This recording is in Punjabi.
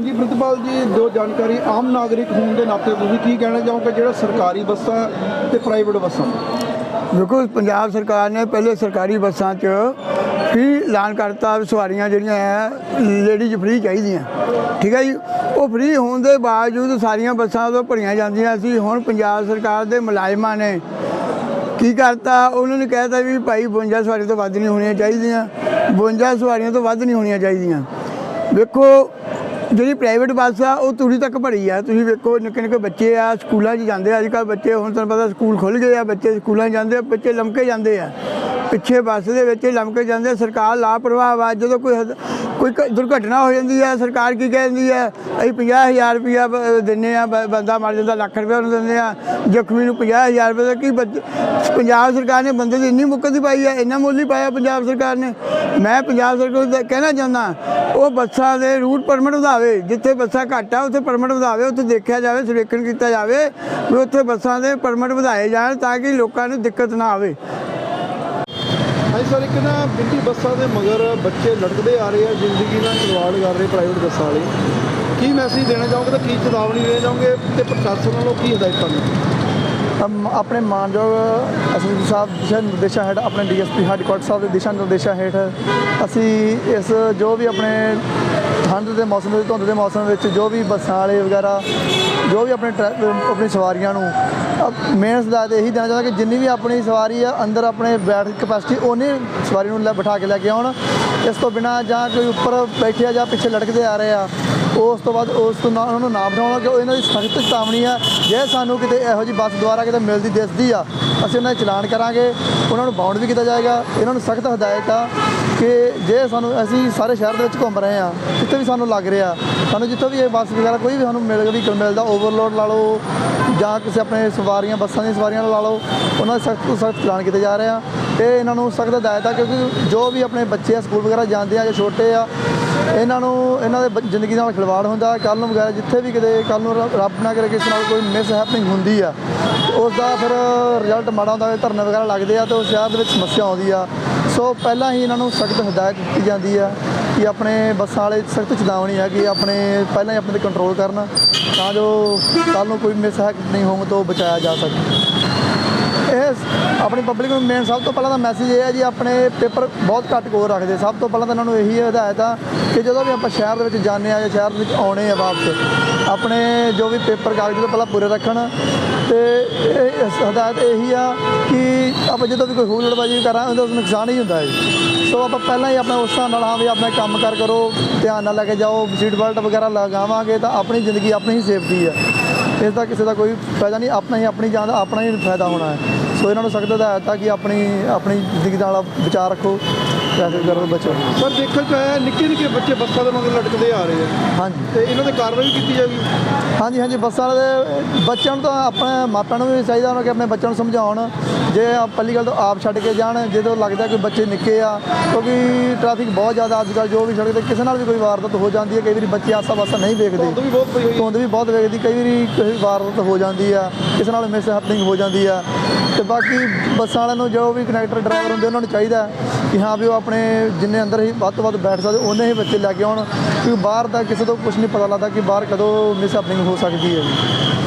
ਹਾਂਜੀ, ਪ੍ਰਿਤਪਾਲ ਜੀ ਦੋ ਜਾਣਕਾਰੀ ਆਮ ਨਾਗਰਿਕ ਹੋਣ ਦੇ ਨਾਤੇ ਤੁਸੀਂ ਕੀ ਕਹਿਣਾ ਚਾਹੋਗੇ? ਜਿਹੜਾ ਸਰਕਾਰੀ ਬੱਸਾਂ ਤੇ ਪ੍ਰਾਈਵੇਟ ਬੱਸਾਂ? ਦੇਖੋ, ਪੰਜਾਬ ਸਰਕਾਰ ਨੇ ਪਹਿਲੇ ਸਰਕਾਰੀ ਬੱਸਾਂ 'ਚ ਫ੍ਰੀ ਐਲਾਨ ਕਰਤਾ ਸਵਾਰੀਆਂ ਜਿਹੜੀਆਂ ਹੈ ਲੇਡੀਜ਼ ਫ੍ਰੀ ਚਾਹੀਦੀਆਂ। ਠੀਕ ਹੈ ਜੀ? ਉਹ ਫ੍ਰੀ ਹੋਣ ਦੇ ਬਾਵਜੂਦ ਸਾਰੀਆਂ ਬੱਸਾਂ ਉਦੋਂ ਭਰੀਆਂ ਜਾਂਦੀਆਂ ਸੀ। ਹੁਣ ਪੰਜਾਬ ਸਰਕਾਰ ਦੇ ਮੁਲਾਜ਼ਮਾਂ ਨੇ ਕੀ ਕਰਤਾ? ਉਹਨਾਂ ਨੇ ਕਹਿਤਾ ਵੀ ਭਾਈ 52 ਸਵਾਰੀਆਂ ਤੋਂ ਵੱਧ ਨਹੀਂ ਹੋਣੀਆਂ ਚਾਹੀਦੀਆਂ। 52 ਸਵਾਰੀਆਂ ਤੋਂ ਵੱਧ ਨਹੀਂ ਹੋਣੀਆਂ ਚਾਹੀਦੀਆਂ। ਵੇਖੋ ਜਿਹੜੀ ਪ੍ਰਾਈਵੇਟ ਬੱਸ ਆ, ਉਹ ਤੂੜੀ ਤੱਕ ਭਰੀ ਆ। ਤੁਸੀਂ ਵੇਖੋ, ਨਿੱਕੇ ਨਿੱਕੇ ਬੱਚੇ ਆ, ਸਕੂਲਾਂ 'ਚ ਜਾਂਦੇ ਆ। ਅੱਜ ਕੱਲ੍ਹ ਬੱਚੇ, ਹੁਣ ਤੁਹਾਨੂੰ ਪਤਾ ਸਕੂਲ ਖੁੱਲ ਗਏ ਆ, ਬੱਚੇ ਸਕੂਲਾਂ 'ਚ ਜਾਂਦੇ ਆ, ਬੱਚੇ ਲੰਮਕੇ ਜਾਂਦੇ ਆ। ਪਿੱਛੇ ਬੱਸ ਦੇ ਵਿੱਚ ਹੀ ਲੰਮਕੇ ਜਾਂਦੇ, ਸਰਕਾਰ ਲਾਪਰਵਾਹ ਆ ਜਦੋਂ ਕੋਈ ਕੋਈ ਦੁਰਘਟਨਾ ਹੋ ਜਾਂਦੀ ਹੈ, ਸਰਕਾਰ ਕੀ ਕਹਿੰਦੀ ਹੈ? ਅਸੀਂ 50000 ਰੁਪਇਆ ਬ- ਦਿੰਨੇ ਆ ਬੰਦਾ ਮਰ ਜਾਂਦਾ, ਲੱਖ ਰੁਪਇਆ ਉਹਨੂੰ ਦਿੰਦੇ ਆ, ਜ਼ਖਮੀ ਨੂੰ 50000 ਰੁਪਏ ਦਾ ਕੀ ਪੰਜਾਬ ਸਰਕਾਰ ਨੇ ਬੰਦੇ ਦੀ ਇੰਨੀ ਮੁੱਕਦੀ ਪਾਈ ਹੈ, ਇੰਨਾ ਮੁੱਲ ਹੀ ਪਾਇਆ ਪੰਜਾਬ ਸਰਕਾਰ ਨੇ। ਮੈਂ ਪੰਜਾਬ ਸਰਕਾਰ ਨੂੰ ਕਹਿਣਾ ਚਾਹੁੰਦਾ, ਉਹ ਬੱਸਾਂ ਦੇ ਰੂਟ ਪਰਮਿਟ ਵਧਾਵੇ, ਜਿੱਥੇ ਬੱਸਾਂ ਘੱਟ ਆ, ਉੱਥੇ ਪਰਮਿਟ ਵਧਾਵੇ, ਉੱਥੇ ਦੇਖਿਆ ਜਾਵੇ ਸਰਵੇਖਣ ਕੀਤਾ ਜਾਵੇ, ਵੀ ਉੱਥੇ ਬੱਸਾਂ ਦੇ ਪਰਮਿਟ ਵਧਾਏ ਜਾਣ ਤਾਂ ਕਿ ਲੋਕਾਂ ਨੂੰ ਦਿੱਕਤ ਨਾ ਆਵੇ। ਹਾਂਜੀ ਸਰ ਇੱਕ ਨਾ ਬਿੰਦੀ ਬੱਸਾਂ ਦੇ ਮਗਰ ਬੱਚੇ ਲੜਕਦੇ ਆ ਰਹੇ ਆ, ਜ਼ਿੰਦਗੀ ਨਾਲ ਖਿਲਵਾੜ ਕਰ ਰਹੇ ਪ੍ਰਾਈਵੇਟ ਬੱਸਾਂ ਵਾਲੇ। ਕੀ ਮੈਸੇਜ ਦੇਣਾ ਚਾਹੋਗੇ ਤਾਂ ਕੀ ਚੇਤਾਵਨੀ ਦੇਣਾ ਚਾਹੋਗੇ ਤੇ ਪ੍ਰਸ਼ਾਸਨ ਵੱਲੋਂ ਕੀ ਹਦਾਇਤਾਂ ਨੇ ਆਪਣੇ ਮਾਨਯੋਗ ਐਸਐਸਪੀ ਸਾਹਿਬ ਦਿਸ਼ਾ ਨਿਰਦੇਸ਼ਾਂ ਹੇਠ, ਆਪਣੇ ਡੀਐਸਪੀ ਹੈਡਕੁਆਟਰ ਸਾਹਿਬ ਦੇ ਦਿਸ਼ਾ ਨਿਰਦੇਸ਼ਾਂ ਹੇਠ, ਅਸੀਂ ਇਸ ਜੋ ਵੀ ਆਪਣੇ ਠੰਡ ਦੇ ਮੌਸਮ ਦੇ, ਧੁੰਦ ਦੇ ਮੌਸਮ ਵਿੱਚ ਜੋ ਵੀ ਬੱਸਾਂ ਵਾਲੇ ਵਗੈਰਾ, ਜੋ ਵੀ ਆਪਣੇ ਟਰੈ- ਆਪਣੀ ਸਵਾਰੀਆਂ ਨੂੰ ਮੇਨ ਹਦਾਇਤ ਇਹੀ ਦੇਣਾ ਚਾਹੁੰਦਾ ਕਿ ਜਿੰਨੀ ਵੀ ਆਪਣੀ ਸਵਾਰੀ ਆ, ਅੰਦਰ ਆਪਣੇ ਬੈਠ ਕਪੈਸਿਟੀ ਉਹਨੇ ਸਵਾਰੀ ਨੂੰ ਲੈ ਬਿਠਾ ਕੇ ਲੈ ਕੇ ਆਉਣ। ਇਸ ਤੋਂ ਬਿਨਾ ਜਾਂ ਕੋਈ ਉੱਪਰ ਬੈਠੇ ਆ ਜਾਂ ਪਿੱਛੇ ਲਟਕਦੇ ਆ ਰਹੇ ਆ, ਉਸ ਤੋਂ ਬਾਅਦ ਉਸ ਤੋਂ ਨਾ ਉਹਨਾਂ ਨੂੰ ਨਾ ਬਣਾਉਣਾ ਕਿ ਇਹਨਾਂ ਦੀ ਸਖਤ ਚੇਤਾਵਨੀ ਆ, ਜੇ ਸਾਨੂੰ ਕਿਤੇ ਇਹੋ ਜਿਹੀ ਬੱਸ ਦੁਆਰਾ ਕਿਤੇ ਮਿਲਦੀ ਦਿਸਦੀ ਆ, ਅਸੀਂ ਉਹਨਾਂ ਦਾ ਚਲਾਨ ਕਰਾਂਗੇ, ਉਹਨਾਂ ਨੂੰ ਬਾਉਂਡ ਵੀ ਕੀਤਾ ਜਾਏਗਾ, ਇਹਨਾਂ ਨੂੰ ਸਖਤ ਹਦਾਇਤ ਆ ਕਿ ਜੇ ਸਾਨੂੰ ਅਸੀਂ ਸਾਰੇ ਸ਼ਹਿਰ ਦੇ ਵਿੱਚ ਘੁੰਮ ਰਹੇ ਆ ਜਿੱਥੇ ਵੀ ਸਾਨੂੰ ਲੱਗ ਰਿਹਾ, ਸਾਨੂੰ ਜਿੱਥੋਂ ਵੀ ਇਹ ਬੱਸ ਵਗੈਰਾ ਕੋਈ ਵੀ ਸਾਨੂੰ ਮਿਲ ਵੀ ਮਿਲਦਾ ਓਵਰਲੋਡ ਲਾ ਲਓ, ਜਾਂ ਕਿਸੇ ਆਪਣੇ ਸਵਾਰੀਆਂ, ਬੱਸਾਂ ਦੀਆਂ ਸਵਾਰੀਆਂ ਲਾ ਲਓ, ਉਹਨਾਂ ਦੇ ਸਖਤ ਤੋਂ ਸਖਤ ਚਲਾਨ ਕੀਤੇ ਜਾ ਰਹੇ ਆ ਤੇ ਇਹਨਾਂ ਨੂੰ ਸਖਤ ਹਦਾਇਤ ਆ ਕਿਉਂਕਿ ਜੋ ਵੀ ਆਪਣੇ ਬੱਚੇ ਆ, ਸਕੂਲ ਵਗੈਰਾ ਜਾਂਦੇ ਆ ਜਾਂ ਛੋਟੇ ਆ, ਇਹਨਾਂ ਨੂੰ ਇਹਨਾਂ ਦੇ ਜ਼ਿੰਦਗੀ ਨਾਲ ਖਿਲਵਾੜ ਹੁੰਦਾ। ਕੱਲ ਨੂੰ ਵਗੈਰਾ ਜਿੱਥੇ ਵੀ ਕਿਤੇ ਕੱਲ ਨੂੰ ਰੱਬ ਨਾ ਕਰੇ ਕਿਸੇ ਨਾਲ ਕੋਈ ਮਿਸ ਹੈਪਨਿੰਗ ਹੁੰਦੀ ਆ। ਉਸ ਦਾ ਫਿਰ ਰਿਜ਼ਲਟ ਮਾੜਾ ਹੁੰਦਾ, ਧਰਨੇ ਵਗੈਰਾ ਲੱਗਦੇ ਆ ਤੇ ਉਹ ਸ਼ਹਿਰ ਦੇ ਵਿੱਚ ਸਮੱਸਿਆ ਆਉਂਦੀ ਆ। ਸੋ ਪਹਿਲਾਂ ਹੀ ਇਹਨਾਂ ਨੂੰ ਸਖਤ ਹਦਾਇਤ ਦਿੱਤੀ ਜਾਂਦੀ ਆ ਕਿ ਆਪਣੇ ਬੱਸਾਂ ਵਾਲੇ ਸਖਤ ਚੇਤਾਵਨੀ ਆ ਕਿ ਆਪਣੇ ਪਹਿਲਾਂ ਹੀ ਆਪਣੇ ਤੇ ਕੰਟਰੋਲ ਕਰਨ ਤਾਂ ਜੋ ਕੱਲ ਨੂੰ ਕੋਈ ਮਿਸ ਨਹੀਂ ਹੋਣ ਤੋਂ ਬਚਾਇਆ ਜਾ ਸਕੇ। ਇਹ ਆਪਣੀ ਪਬਲਿਕ ਨੂੰ ਮੇਨ ਸਭ ਤੋਂ ਪਹਿਲਾਂ ਤਾਂ ਮੈਸੇਜ ਇਹ ਹੈ ਜੀ, ਆਪਣੇ ਪੇਪਰ ਬਹੁਤ ਘੱਟ ਕੋਲ ਰੱਖਦੇ। ਸਭ ਤੋਂ ਪਹਿਲਾਂ ਤਾਂ ਇਹਨਾਂ ਨੂੰ ਇਹੀ ਹਦਾਇਤ ਆ ਕਿ ਜਦੋਂ ਵੀ ਆਪਾਂ ਸ਼ਹਿਰ ਦੇ ਵਿੱਚ ਜਾਂਦੇ ਆ ਜਾਂ ਸ਼ਹਿਰ ਦੇ ਵਿੱਚ ਆਉਣੇ ਆ ਵਾਪਸ, ਆਪਣੇ ਜੋ ਵੀ ਪੇਪਰ ਕਾਗਜ਼ ਤੋਂ ਪਹਿਲਾਂ ਪੂਰੇ ਰੱਖਣ ਤੇ ਇਹ ਇਸ ਹਦਾਇਤ ਇਹੀ ਆ ਕਿ ਆਪਾਂ ਜਦੋਂ ਵੀ ਕੋਈ ਹੁਲੜਬਾਜੀ ਕਰਾਂ, ਉਹਦਾ ਨੁਕਸਾਨ ਹੀ ਹੁੰਦਾ ਹੈ। ਸੋ ਆਪਾਂ ਪਹਿਲਾਂ ਹੀ ਆਪਣਾ ਉਸ ਹਿਸਾਬ ਨਾਲ ਹਾਂ ਵੀ ਆਪਣਾ ਕੰਮ ਕਰ ਕਰੋ, ਧਿਆਨ ਨਾਲ ਲੈ ਕੇ ਜਾਓ, ਸੀਟ ਬੈਲਟ ਵਗੈਰਾ ਲਗਾਵਾਂਗੇ ਤਾਂ ਆਪਣੀ ਜ਼ਿੰਦਗੀ ਆਪਣੀ ਹੀ ਸੇਫਟੀ ਆ ਇਸ ਦਾ ਕਿਸੇ ਦਾ ਕੋਈ ਫਾਇਦਾ ਨਹੀਂ, ਆਪਣਾ ਹੀ ਆਪਣੀ ਜਾਨ ਦਾ ਆਪਣਾ ਹੀ ਫਾਇਦਾ ਹੋਣਾ ਹੈ। ਸੋ ਇਹਨਾਂ ਨੂੰ ਸਖਤ ਹਦਾਇਤ ਆ ਕਿ ਆਪਣੀ ਆਪਣੀ ਜ਼ਿੰਦਗੀ ਨਾਲ ਵਿਚਾਰ ਰੱਖੋ ਟ੍ਰੈਫਿਕ ਕਰੋ ਬਚੋ। ਸਰ ਦੇਖਣ ਚ ਆਇਆ ਨਿੱਕੇ ਨਿੱਕੇ ਬੱਚੇ ਬੱਸਾਂ ਦੇ ਮਗਰ ਲਟਕਦੇ ਆ ਰਹੇ ਆ। ਹਾਂਜੀ। ਤੇ ਇਹਨਾਂ ਤੇ ਕਾਰਵਾਈ ਕੀਤੀ ਜਾਵੇਗੀ ਹਾਂਜੀ ਹਾਂਜੀ ਬੱਸਾਂ ਵਾਲੇ ਬੱਚਿਆਂ ਨੂੰ ਤਾਂ ਆਪਣੇ ਮਾਪਿਆਂ ਨੂੰ ਵੀ ਚਾਹੀਦਾ ਉਹਨਾਂ ਕਿ ਆਪਣੇ ਬੱਚਿਆਂ ਨੂੰ ਸਮਝਾਉਣ। ਜੇ ਆ ਪਹਿਲੀ ਗੱਲ ਤਾਂ ਆਪ ਛੱਡ ਕੇ ਜਾਣ ਜਦੋਂ ਲੱਗਦਾ ਕੋਈ ਬੱਚੇ ਨਿੱਕੇ ਆ ਕਿਉਂਕਿ ਟ੍ਰੈਫਿਕ ਬਹੁਤ ਜ਼ਿਆਦਾ ਅੱਜ ਕੱਲ੍ਹ ਜੋ ਵੀ ਸੜਕ ਤੇ ਕਿਸੇ ਨਾਲ ਵੀ ਕੋਈ ਵਾਰਦਾਤ ਹੋ ਜਾਂਦੀ ਹੈ ਕਈ ਵਾਰੀ ਬੱਚੇ ਆਸਾ ਪਾਸਾ ਨਹੀਂ ਵੇਖਦੇ। ਧੁੰਦ ਵੀ ਬਹੁਤ ਪਈ ਹੋਈ ਹੈ। ਧੁੰਦ ਵੀ ਬਹੁਤ ਵੇਖਦੀ ਕਈ ਵਾਰੀ ਕੋਈ ਵਾਰਦਾਤ ਹੋ ਜਾਂਦੀ ਆ ਕਿਸੇ ਨਾਲ ਮਿਸ ਹੈਪਨਿੰਗ ਹੋ ਜਾਂਦੀ ਆ। ਤੇ ਬਾਕੀ ਬੱਸਾਂ ਵਾਲਿਆਂ ਨੂੰ ਜੋ ਵੀ ਕਨੈਕਟਰ ਡਰਾਈਵਰ ਹੁੰਦੇ, ਉਹਨਾਂ ਨੂੰ ਚਾਹੀਦਾ ਕਿ ਹਾਂ ਵੀ ਉਹ ਆਪਣੇ ਜਿੰਨੇ ਅੰਦਰ ਹੀ ਵੱਧ ਤੋਂ ਵੱਧ ਬੈਠ ਸਕਦੇ, ਉਹਨੇ ਹੀ ਬੱਚੇ ਲੈ ਕੇ ਆਉਣ, ਕਿਉਂਕਿ ਬਾਹਰ ਦਾ ਕਿਸੇ ਤੋਂ ਕੁਝ ਨਹੀਂ ਪਤਾ ਲੱਗਦਾ ਕਿ ਬਾਹਰ ਕਦੋਂ ਮਿਸ ਹੈਪਨਿੰਗ ਹੋ ਸਕਦੀ ਹੈ।